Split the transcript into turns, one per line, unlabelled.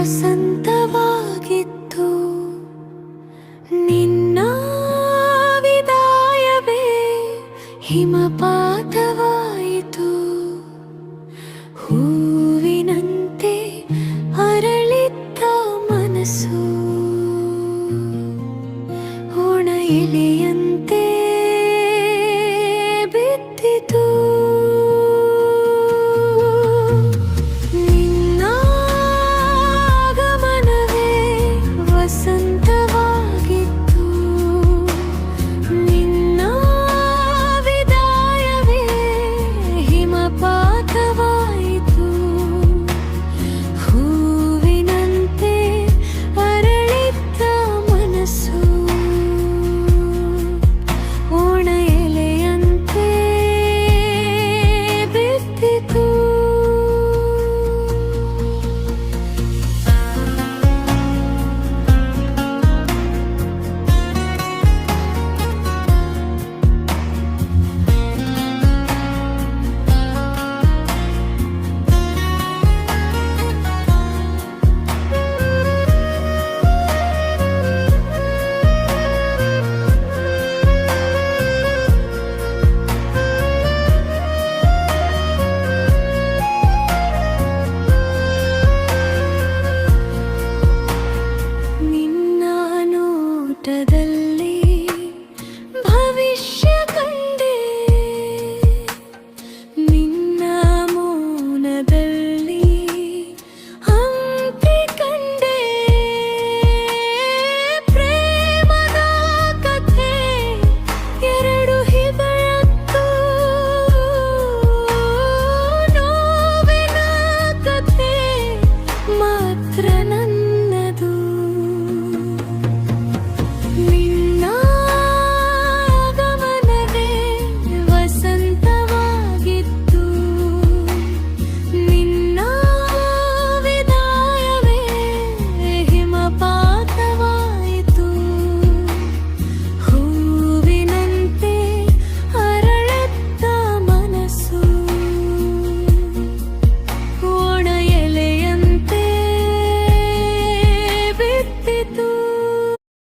ವಸಂತವಾಗಿತ್ತು. ನಿನ್ನ ವಿದಾಯವೇ ಹಿಮಪಾತವಾಯಿತು. నీవే believe.